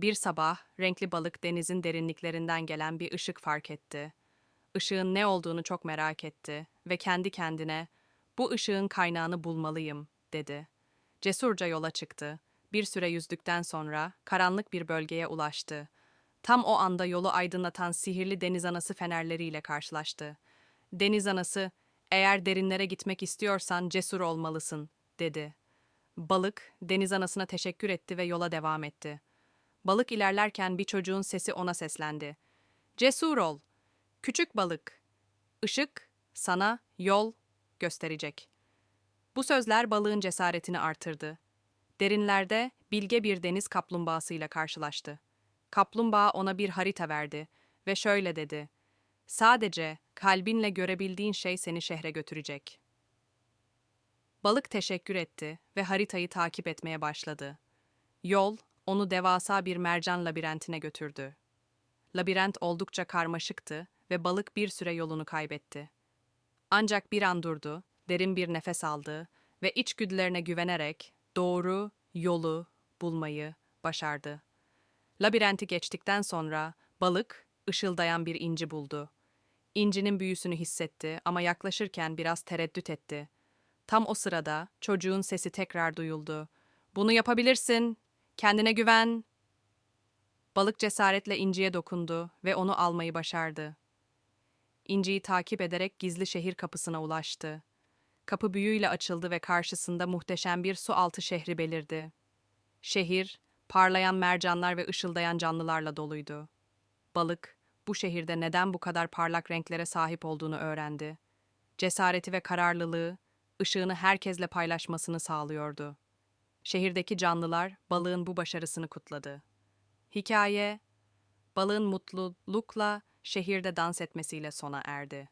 Bir sabah renkli balık denizin derinliklerinden gelen bir ışık fark etti. Işığın ne olduğunu çok merak etti ve kendi kendine "Bu ışığın kaynağını bulmalıyım." dedi. Cesurca yola çıktı. Bir süre yüzdükten sonra karanlık bir bölgeye ulaştı. Tam o anda yolu aydınlatan sihirli deniz anası fenerleriyle karşılaştı. Deniz anası, "Eğer derinlere gitmek istiyorsan cesur olmalısın." dedi. Balık deniz anasına teşekkür etti ve yola devam etti. Balık ilerlerken bir çocuğun sesi ona seslendi. Cesur ol. Küçük balık. Işık sana yol gösterecek. Bu sözler balığın cesaretini artırdı. Derinlerde bilge bir deniz kaplumbağasıyla karşılaştı. Kaplumbağa ona bir harita verdi ve şöyle dedi. Sadece kalbinle görebildiğin şey seni şehre götürecek. Balık teşekkür etti ve haritayı takip etmeye başladı. Yol onu devasa bir mercan labirentine götürdü. Labirent oldukça karmaşıktı ve balık bir süre yolunu kaybetti. Ancak bir an durdu, derin bir nefes aldı ve içgüdülerine güvenerek doğru yolu bulmayı başardı. Labirenti geçtikten sonra balık ışıldayan bir inci buldu. İncinin büyüsünü hissetti ama yaklaşırken biraz tereddüt etti. Tam o sırada çocuğun sesi tekrar duyuldu. Bunu yapabilirsin. Kendine güven. Balık cesaretle inciye dokundu ve onu almayı başardı. İnciyi takip ederek gizli şehir kapısına ulaştı. Kapı büyüyle açıldı ve karşısında muhteşem bir su altı şehri belirdi. Şehir, parlayan mercanlar ve ışıldayan canlılarla doluydu. Balık, bu şehirde neden bu kadar parlak renklere sahip olduğunu öğrendi. Cesareti ve kararlılığı, ışığını herkesle paylaşmasını sağlıyordu. Şehirdeki canlılar balığın bu başarısını kutladı. Hikaye, balığın mutlulukla şehirde dans etmesiyle sona erdi.